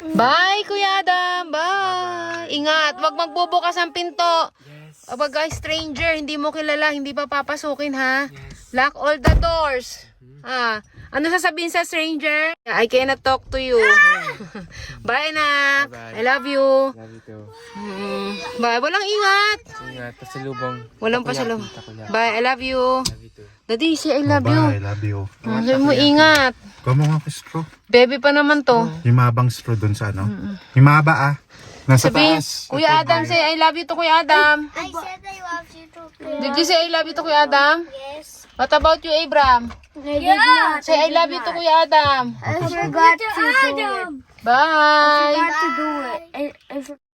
Bye, Kuya Adam. Bye. Ingat, wag magbubukas ang pinto. Yes. Abag guys, stranger, hindi mo kilala, hindi pa papasukin ha. Lock all the doors. Ha. Ano sasabihin sa stranger? I cannot talk to you. Bye, anak. Bye-bye. I love you. Love you too. Mm. Bye. Walang ingat. Ingat. Pasalubong. Walang pasalubong. Bye. I love you. Love you too. Daddy, say I love you. Bye, I love you. Ah, Sabi mo, ingat. Kuha mo nga ako straw. Baby pa naman to. Yung mahabang straw dun sa ano. Yung mahaba ah. Nasa Sabi, taas. Kuya Adam, say I love you to Kuya Adam. I said I love you too. Kuya. Did you say I love you to Kuya Adam? Yes. What about you, Abram? Yeah. Say I love you to Kuya Adam. I forgot to do it. Bye. Forgot to do it. I, I forgot.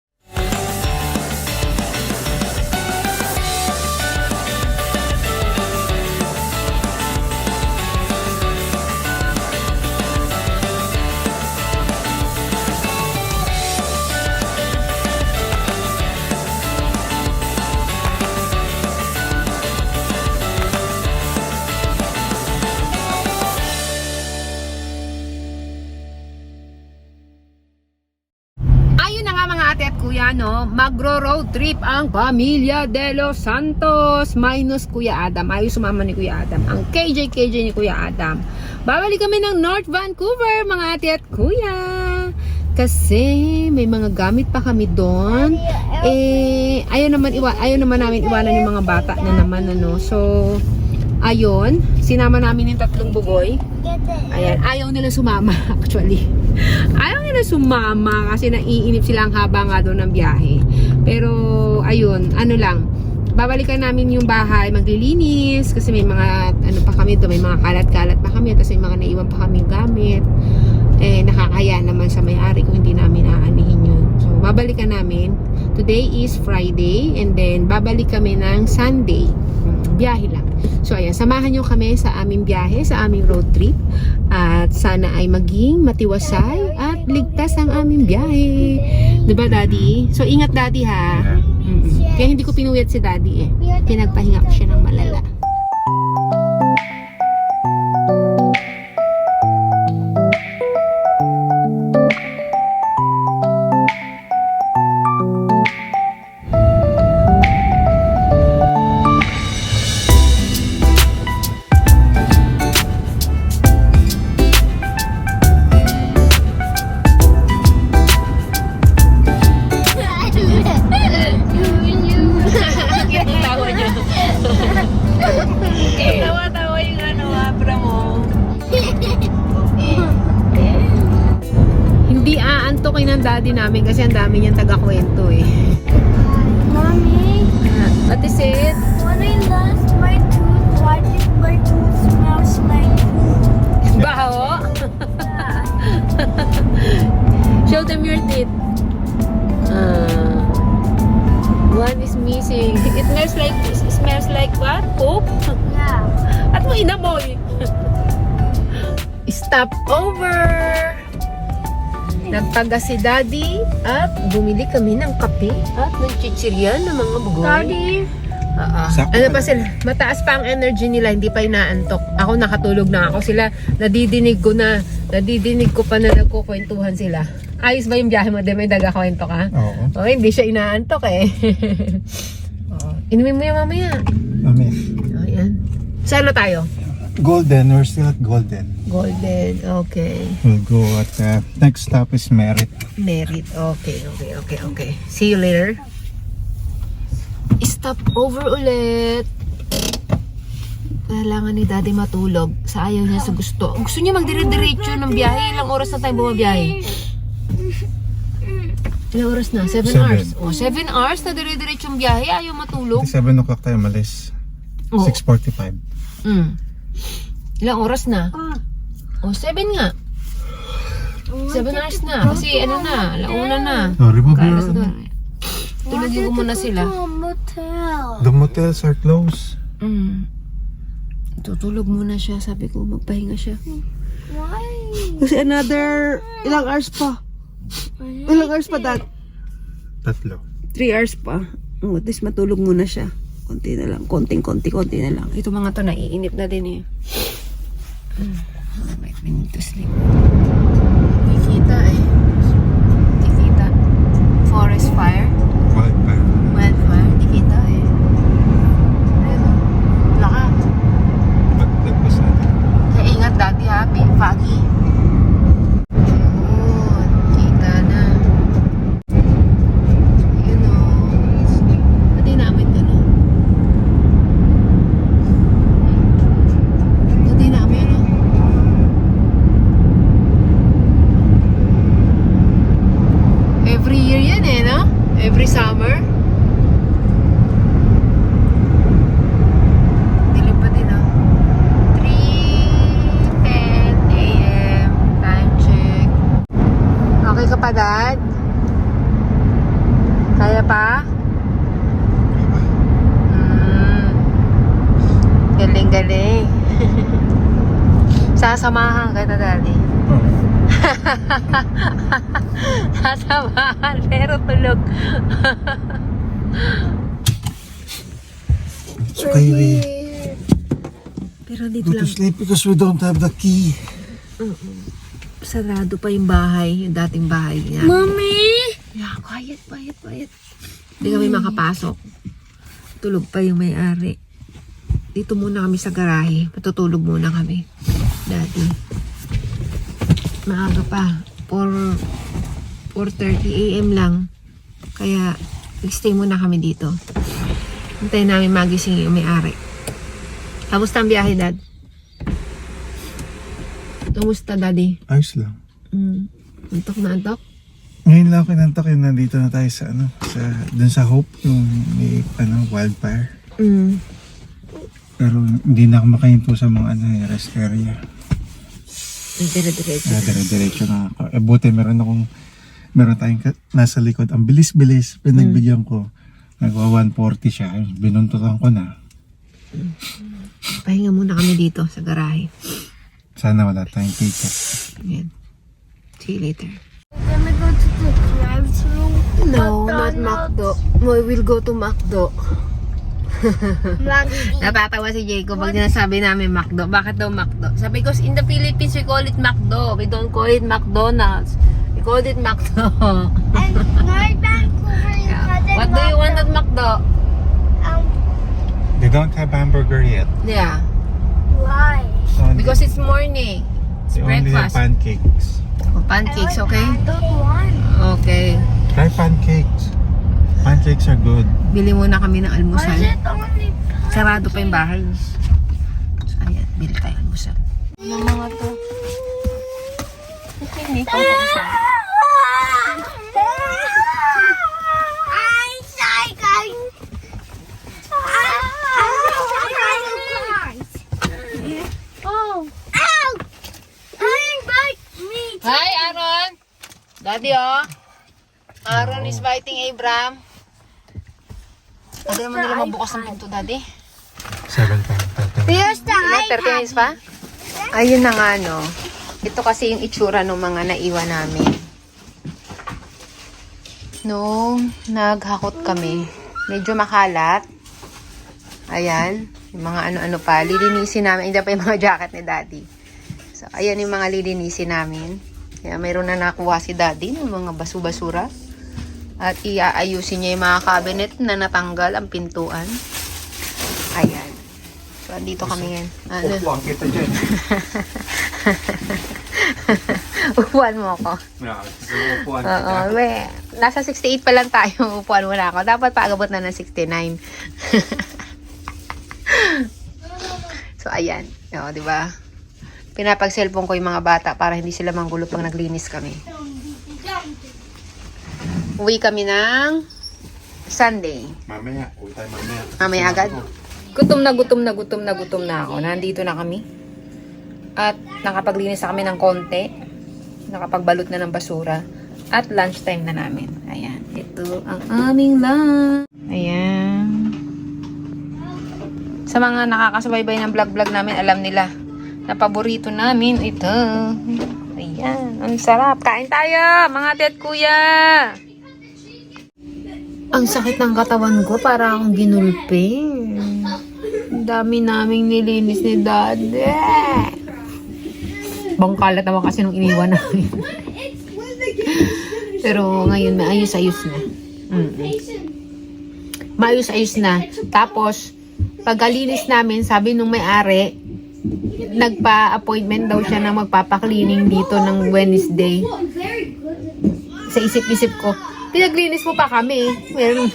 Magro-road trip ang pamilya de los Santos minus Kuya Adam. Ayaw sumama ni Kuya Adam. Ang KJ-KJ ni Kuya Adam. Babalik kami ng North Vancouver, mga ate at kuya. Kasi may mga gamit pa kami doon. Eh, ayaw naman, iwa, ayaw naman namin iwanan yung mga bata na naman, ano. So, ayun, sinama namin yung tatlong bugoy. Ayan, ayaw nila sumama actually. Ayaw nila sumama kasi naiinip sila ang haba nga doon ng biyahe. Pero, ayun, ano lang, babalikan namin yung bahay, maglilinis kasi may mga, ano pa kami doon, may mga kalat-kalat pa kami, tapos may mga naiwan pa kaming gamit. Eh, nakakaya naman sa may-ari kung hindi namin aanihin yun. So, babalikan namin. Today is Friday and then babalik kami ng Sunday. Hmm, Biyahe lang. So, ayan, samahan nyo kami sa aming biyahe, sa aming road trip. At sana ay maging matiwasay at ligtas ang aming biyahe. Diba, Daddy? So, ingat, Daddy, ha? Mm. Kaya hindi ko pinuyat si Daddy, eh. Pinagpahinga ko siya ng malala. What? Poop? Yeah. At mo inamoy. Stop over! Nagpaga si Daddy at bumili kami ng kape at ng chichirya ng mga bugoy. Daddy, Oo. Sakto Ano pa sila? Mataas pa ang energy nila, hindi pa inaantok. Ako nakatulog na ako. Sila, nadidinig ko na, nadidinig ko pa na nagkukwentuhan sila. Ayos ba yung biyahe mo? Di may daga-kwento ka? Oo. Oh, hindi siya inaantok eh. oh. Inumin mo yung mamaya. Mami. Oh, yan. Saan na tayo? Golden. We're still at Golden. Golden. Okay. We'll go at uh, next stop is Merit. Merit. Okay, okay, okay, okay. See you later. Stop over ulit. Kailangan ni daddy matulog sa ayaw niya sa gusto. Gusto niya magdire-diretso ng biyahe. Ilang oras na tayo bumabiyahe? Ilang oras na? 7 Seven. hours. O, 7 hours na dire-diretso yung biyahe. Ayaw matulog. 7 o'clock tayo malis. Oh. 6.45. Mm. Ilang oras na? O, 7 nga. 7 hours na. Kasi ano na, alauna na. Oh, remove Kalas your... na. Tulogin ko muna sila. motel. The motels are closed. Mm. Tutulog muna siya. Sabi ko, magpahinga siya. Why? Kasi another, ilang hours pa? Ilang hours pa, dad? Tatlo. 3 hours pa. Oh, at least matulog muna siya. Konti na lang. Konting, konti, konti na lang. Ito mga to, naiinip na din eh. Mm. Wait, we need to sleep. Hindi kita eh. Hindi. Forest fire. Wildfire. Wildfire. Hindi eh. Pero, oh. laka. Ba't nagpas natin? Dati ha. Foggy. Sasamahan kita, Daddy. Sasamahan, pero tulog. So kayo eh. Pero dito Go to lang, sleep because we don't have the key. sarado pa yung bahay, yung dating bahay niya. Mommy! Yeah, quiet, quiet, quiet. Hindi kami makapasok. Tulog pa yung may-ari. Dito muna kami sa garahe. Patutulog muna kami. Dati. Maaga pa. 4, 4.30 a.m. lang. Kaya, stay muna kami dito. Hintayin namin magising yung may-ari. Kamusta ang biyahe, Dad? Kamusta, Daddy? Ayos lang. Mm. Antok na antok? Ngayon lang ako kinantok yun. Nandito na tayo sa ano, sa, dun sa Hope, yung may, ano, wildfire. Mm. Pero hindi na ako makahinto sa mga ano, eh, rest area. Dire-diretso. Kaya dire-diretso na ako. Eh, buti meron akong, meron tayong ka- nasa likod. Ang bilis-bilis, pinagbigyan ko. Nagwa 140 siya. Ayun, Binuntutan ko na. Pahinga muna kami dito sa garahe. Sana wala tayong ticket. Ayan. See you later. We're gonna go to the drive-thru. No, not McDo. We will go to McDo. Natatawa si Jacob pag sinasabi namin McDo. Bakit daw McDo? Sabi ko, in the Philippines, we call it McDo. We don't call it McDonald's. We call it McDo. And my Vancouver, you What do you want at McDo? Um, They don't have hamburger yet. Yeah. why? Only, Because it's morning. It's they only have breakfast. pancakes. Oh, pancakes, I okay? don't want. Okay. Try pancakes. Pancakes are good. Bili muna kami ng almusal. Sarado pa yung bahay. So, ayan, bili tayo almusal. Ano mga to? Okay, may pang-almusal. I'm shy, guys. Oh. Ow! I bite me. Hi, Aaron! Daddy, oh. Aaron is biting Abram. Pwede naman nila mabukas ng pinto, Daddy. 7 pa. Here's the Ilan? 30 minutes pa? Ayun na nga, no. Ito kasi yung itsura ng mga naiwan namin. Nung naghakot kami, medyo makalat. Ayan, yung mga ano-ano pa. Lilinisin namin. Hindi pa yung mga jacket ni Daddy. So, ayan yung mga lilinisin namin. Kaya mayroon na nakuha si Daddy ng mga basu-basura. At iaayusin niya yung mga cabinet na natanggal ang pintuan. Ayan. So, andito kami ngayon. Ano? Upuan kita dyan. Upuan mo ako. Upuan Oo, we. Nasa 68 pa lang tayo. Upuan mo na ako. Dapat paagabot na ng 69. so, ayan. O, di ba? Pinapag-cellphone ko yung mga bata para hindi sila manggulo pag naglinis kami. Uwi kami ng Sunday. Mamaya. Uwi tayo mamaya. Mamaya agad? Gutom na gutom na gutom na gutom na ako. Nandito na kami. At nakapaglinis na kami ng konti. Nakapagbalot na ng basura. At lunchtime na namin. Ayan. Ito ang aming lunch. Ayan. Sa mga nakakasubaybay ng vlog-vlog namin, alam nila na paborito namin ito. Ayan. Ang sarap. Kain tayo, mga ate at kuya. Ang sakit ng katawan ko, para akong. Ang dami naming nilinis ni Daddy. Bangkalat naman kasi nung iniwan namin. Pero ngayon, maayos-ayos na. Mm. Maayos-ayos na. Tapos, pagkalinis namin, sabi nung may-ari, nagpa-appointment daw siya na magpapaklining dito ng Wednesday. Sa isip-isip ko, pinaglinis mo pa kami. Meron,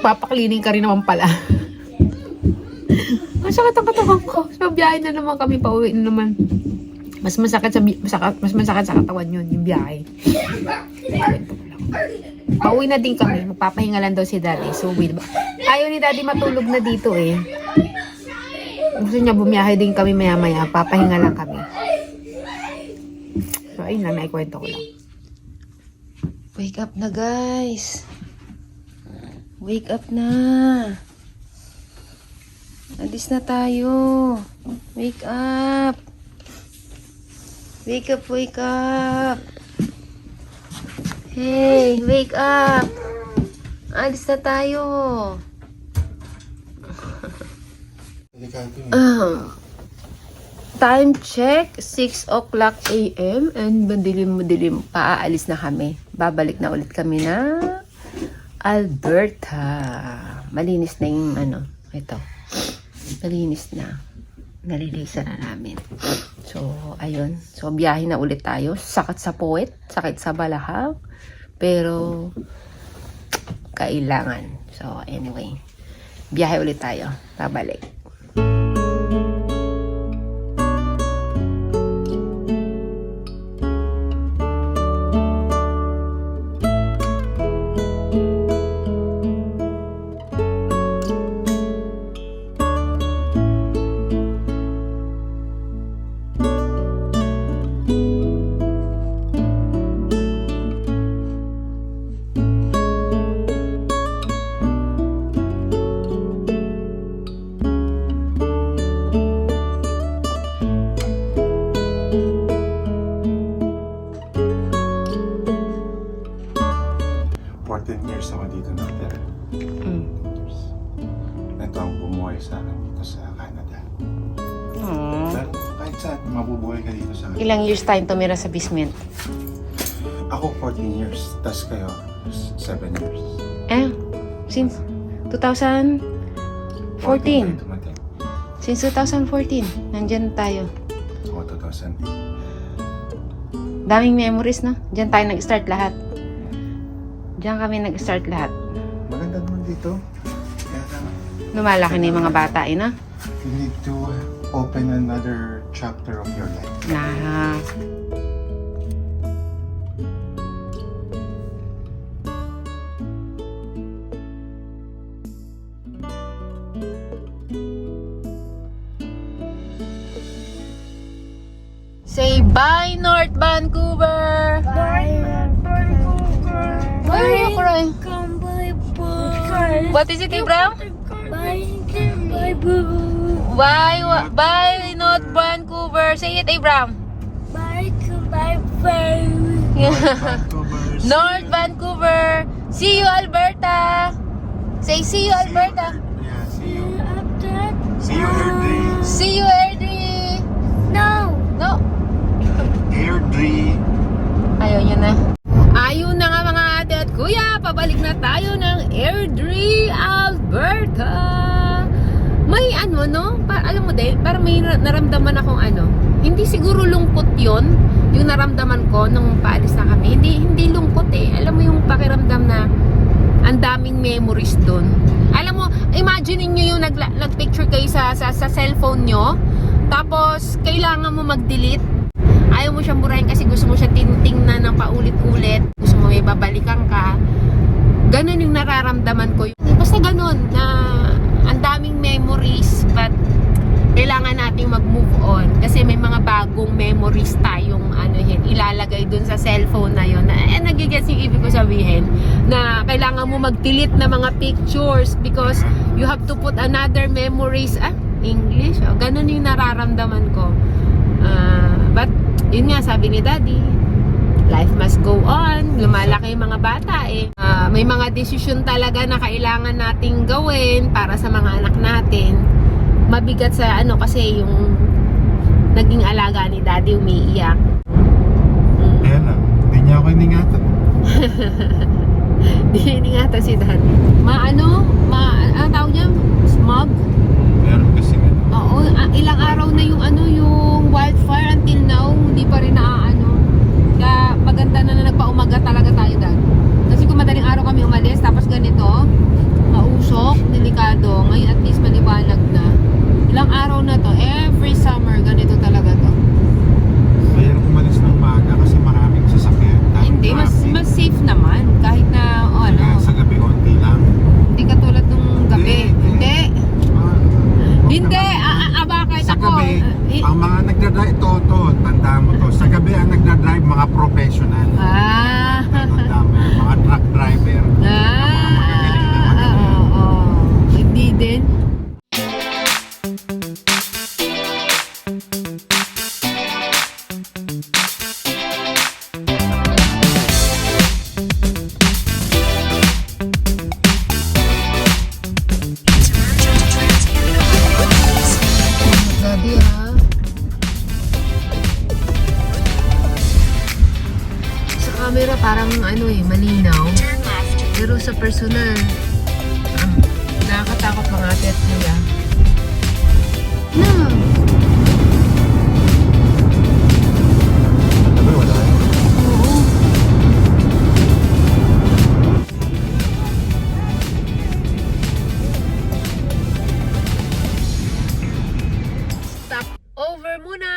papaklining ka rin naman pala. Ang sakit ang katawan ko. So, biyahe na naman kami, pauwi na naman. Mas masakit sa, masaka- mas masakit sa katawan yun, yung biyahe. Kwento. Pauwi na din kami. Magpapahinga lang daw si daddy. So, with, ayaw ni daddy matulog na dito eh. Gusto niya bumiyahe din kami maya-maya. Papahinga lang kami. So, ayun na, naikwento ko lang. Wake up na, guys. Wake up na. Alis na tayo. Wake up. Wake up, wake up. Hey, wake up. Alis na tayo. Um, time check, 6 o'clock a.m. and madilim-madilim pa, aalis na kami. Babalik na ulit kami na Alberta. Malinis na yung ano, ito. Malinis na. Nalilisa na namin. So, ayun. So, biyahe na ulit tayo. Sakit sa puwet, sakit sa balahang. Pero, kailangan. So, anyway. Biyahe ulit tayo. Babalik. Years tayo tumira sa basement? Ako 14 years, tas kayo 7 years. Eh, since 2014. tayo dumating. Since 2014, nandyan tayo. Ako 2000. Daming memories, no? Diyan tayo nag-start lahat. Diyan kami nag-start lahat. Maganda naman dito. Kaya lang, Lumalaki na yung mga bata, eh, no? you need to open another chapter of your life. Na, Say bye, North Vancouver! Bye, Vancouver. Why are you crying? Bye, bye. What is it, Abraham? Bye, bye, boo. Bye, bye, North Vancouver. Say it, Abraham. Bye, bye, bye. Vancouver's. North Vancouver. See you, Alberta. Say, see you, Alberta. Yeah, see you. After See you, Airdrie. See you, Airdrie. No. No. Airdrie. Ayaw niya na. Ayun na nga mga ate at kuya, pabalik na tayo ng Airdrie, Alberta. May ano, no? Pa, alam mo din, parang may na- naramdaman akong ano. Hindi siguro yon yung naramdaman ko nung paalis na kami. Hindi, hindi lungkot eh. Alam mo yung pakiramdam na ang daming memories doon. Alam mo, imagine niyo yung nagla- nag-picture kayo sa, sa, sa cellphone nyo, tapos kailangan mo mag-delete ayaw mo siyang burahin kasi gusto mo siya tintingnan ng paulit-ulit. Gusto mo may babalikan ka. Ganon yung nararamdaman ko. Basta ganon na ang daming memories but kailangan nating mag-move on kasi may mga bagong memories tayong ano yun, ilalagay dun sa cellphone na yun. Eh, nagigets yung ibig ko sabihin na kailangan mo mag-delete na mga pictures because you have to put another memories. Ah, English? Oh, ganun yung nararamdaman ko. Ah, but, yun nga, sabi ni Daddy, life must go on. Lumalaki yung mga bata eh. Ah, may mga desisyon talaga na kailangan nating gawin para sa mga anak natin. Mabigat sa ano kasi yung naging alaga ni Daddy umiiyak. Mm. Ayan na. Hindi niya ako iningatan. Di iningata si Daddy. Ma ano? Ma, ano tawag niya? Smog? Meron kasi nga. Oo, ah, ilang araw na yung ano, yung wildfire until now, hindi pa rin naaano. Kaya maganda na na nagpaumaga talaga tayo dad. Sa personal, um, nakakatakot mga ate at kuya. Na! Gabi, wala yun. Oo. Stop over muna!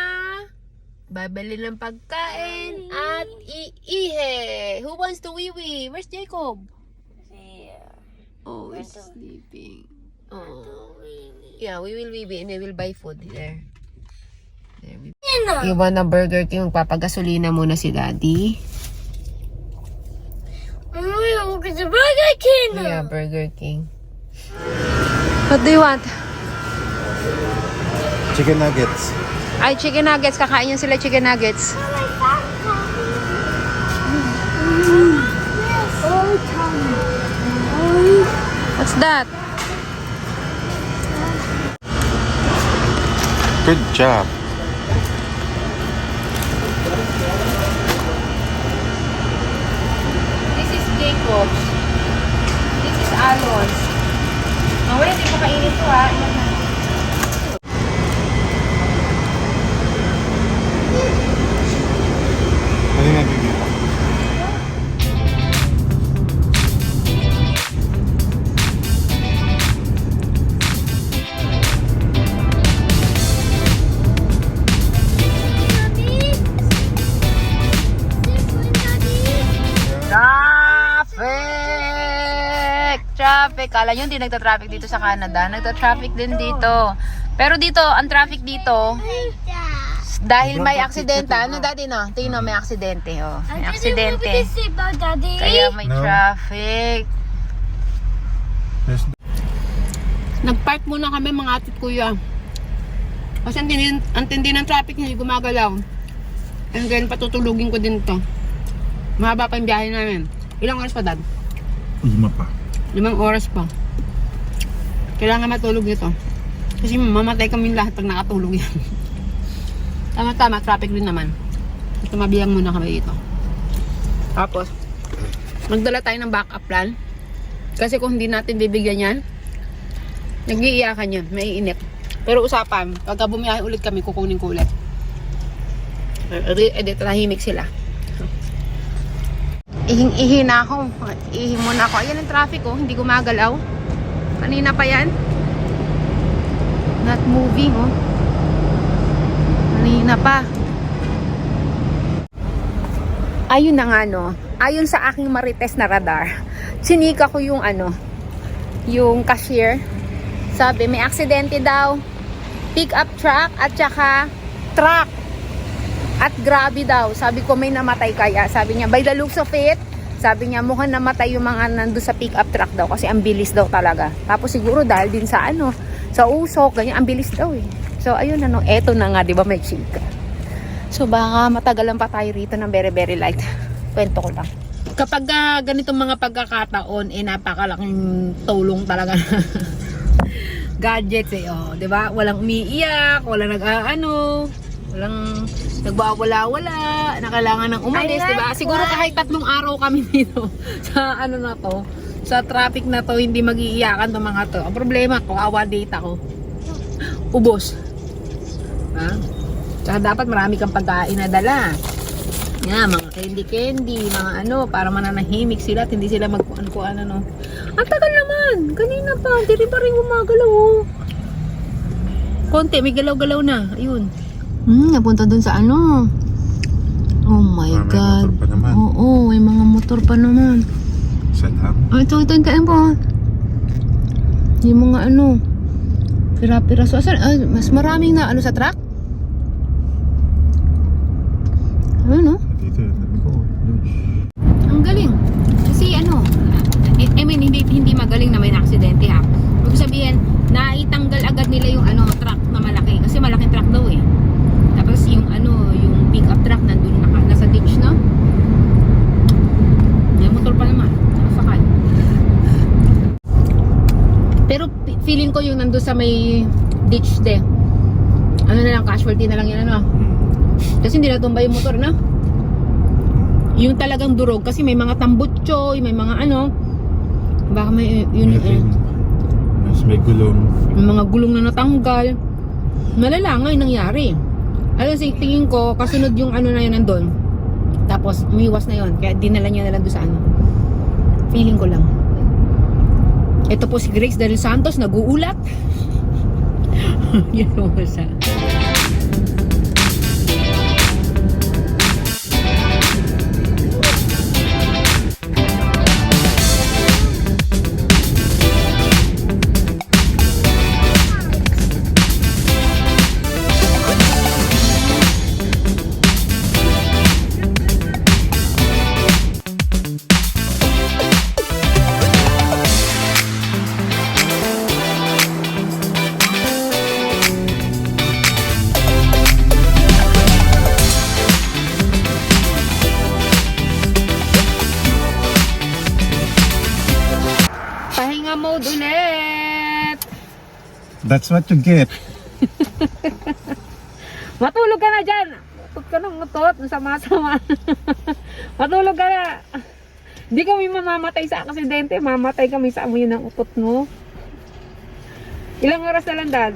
Babali ng pagkain at iihe. Who wants to wee-wee? Where's Jacob? Oh, he's sleeping. Oh. Yeah, we will wee-wee and we will buy food there. There we Iwan na Burger King. Papagasolina muna si Daddy. Oh, look at the Burger King. Yeah, Burger King. What do you want? Chicken nuggets. Ay, chicken nuggets. Kakain yan sila chicken nuggets. Oh, Tommy. What's that? Good job. This is Jacob's. This is Alon's. Oh, wala, di pa kainin to ha. Traffic! Kala nyo hindi nagta-traffic dito sa Canada. Nagta-traffic din dito. Pero dito, ang traffic dito, dahil may aksidente. Ano dati no? Tingnan may aksidente. Oh. May aksidente. Daddy. Kaya may No. traffic. Nagpark muna kami mga atit kuya. Kasi ang tindi, ang tindi ng traffic hindi gumagalaw. And then patutulugin ko din to. Mahaba pa yung biyahe namin. Ilang oras pa dad? Lima pa. Limang oras pa. Kailangan matulog nito. Kasi mamatay kami lahat pag nakatulog yan. Tama-tama, traffic din naman. Tumabiyang muna kami dito. Tapos, magdala tayo ng backup plan. Kasi kung hindi natin bibigyan yan, nag-iiyakan yan, maiinip. Pero usapan, pagka bumiyahe ulit kami, kukunin ko ulit. Edit, tahimik sila. Ihing-ihi na ako. Ihi muna ako. Ayan ang traffic oh, hindi gumagalaw. Kanina pa yan. Not moving oh. Kanina pa. Ayun na nga no. Ayon sa aking marites na radar, sinika ko yung ano, yung cashier. Sabi, may aksidente daw. Pick up truck at saka truck. At grabe daw. Sabi ko may namatay kaya. Sabi niya, by the looks of it, sabi niya mukhang namatay yung mga nando sa pick up truck daw kasi ang bilis daw talaga. Tapos siguro dahil din sa ano, sa usok, ganyan, ang bilis daw eh. So ayun ano, eto na nga, di ba may chika. So baka matagalan pa tayo rito ng very very light. Kwento ko lang. Kapag uh, ganitong mga pagkakataon, eh napakalaking tulong talaga gadgets eh, oh, 'di ba? Walang umiiyak, walang nag-aano, walang nagbawala-wala, na kailangan ng umalis, 'di ba? Siguro kahit tatlong araw kami dito sa ano na to, sa traffic na to, hindi mag-iiyakan tong mga to. Ang problema ko, awa data ko. Ubos. Ha? Tsaka dapat marami kang pagkain na dala. Nga, mga candy-candy, mga ano, para mananahimik sila at hindi sila magkuan-kuan ano. Ang tagal naman! Kanina pa, hindi rin pa rin gumagalaw oh. Konti, may galaw-galaw na. Ayun. Hmm, napunta dun sa ano. Oh my Marami God. motor pa naman. Oo, may motor pa naman. Lang. Oh, ito, ito, ito, ito po. Yung mga ano, pira-piraso. Asan, ah, mas maraming na ano sa truck? Ano? Dito, nabi ko. Lodge. Ang galing. Kasi ano, I, I mean, hindi, hindi magaling na may na-aksidente ha. Ibig sabihin, naitanggal agad nila yung ano, truck na malaki. Kasi malaking truck daw eh. Tapos yung ano, yung pickup truck nandun naka, nasa ditch, no? May motor pa naman. Nakasakay. Pero pi- nandun sa may ditch de. Ano na lang, casualty na lang yan, ano? Kasi hindi natumba yung motor, no? Yung talagang durog kasi may mga tambutso, may mga ano. Baka may yun, Mayroon. eh, Mas may gulong. may mga gulong na natanggal. Malala nga yung nangyari. Alam sa tingin ko, kasunod yung ano na yun nandun. Tapos, umiwas na yun. Kaya dinala niya na lang doon sa ano. Feeling ko lang. Ito po si Grace Del Santos, nag-uulat. Yun po siya. That's what you get. Matulog ka na dyan! Utot ka ng utot, sama-sama. Matulog ka na! Hindi kami mamamatay sa aksidente, mamatay kami sa amoy ng utot mo. Ilang oras na lang, Dad?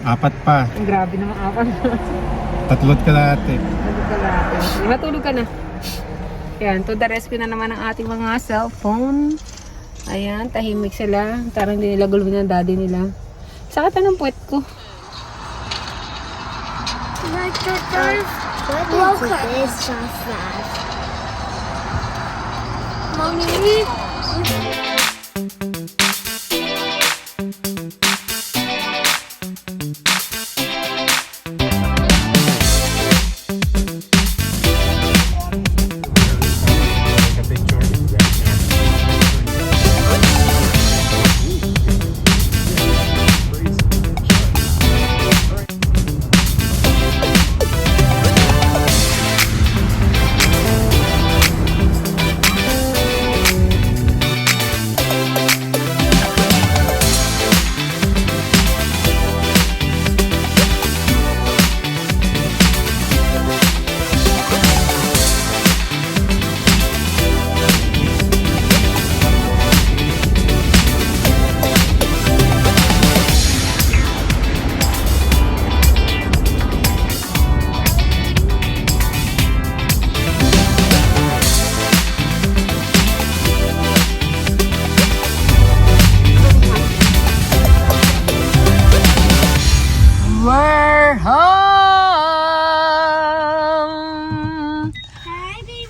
Apat pa. Ang grabe naman ako. Tatlot ka lahat eh. Matulog ka natin. Matulog ka na. Yan, to the rescue na naman ang ating mga cellphone. Ayan, tahimik sila. Tarang hindi nila gulo ng daddy nila. Sakit na ng puwet ko. Welcome. Mommy, We're home!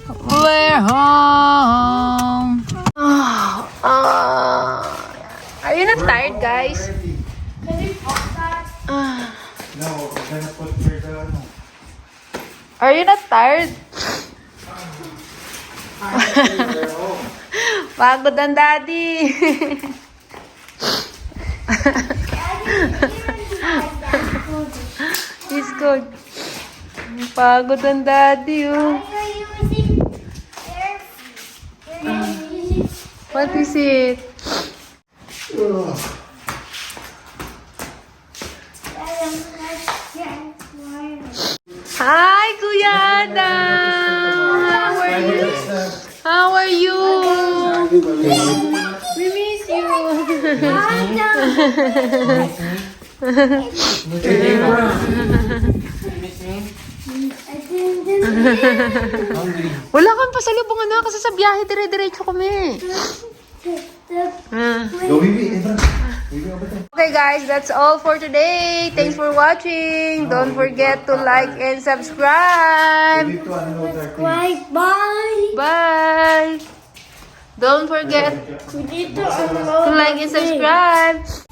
We're home! Ah, ah. are you not tired, guys? Ah. No, we're gonna put here the ano. Are you not tired? Pagod ang daddy. He's good. Pagod ang daddy, oh. What is it? Hi, Kuya Adam! How are you? How are you? We miss you. Wala kang pasalubong na kasi sa biyahe dire-diretso kami. Ah. Go. Entra. Okay guys, that's all for today. Thanks for watching. Don't forget to like and subscribe. Subscribe. Bye. Bye. Don't forget to like and subscribe.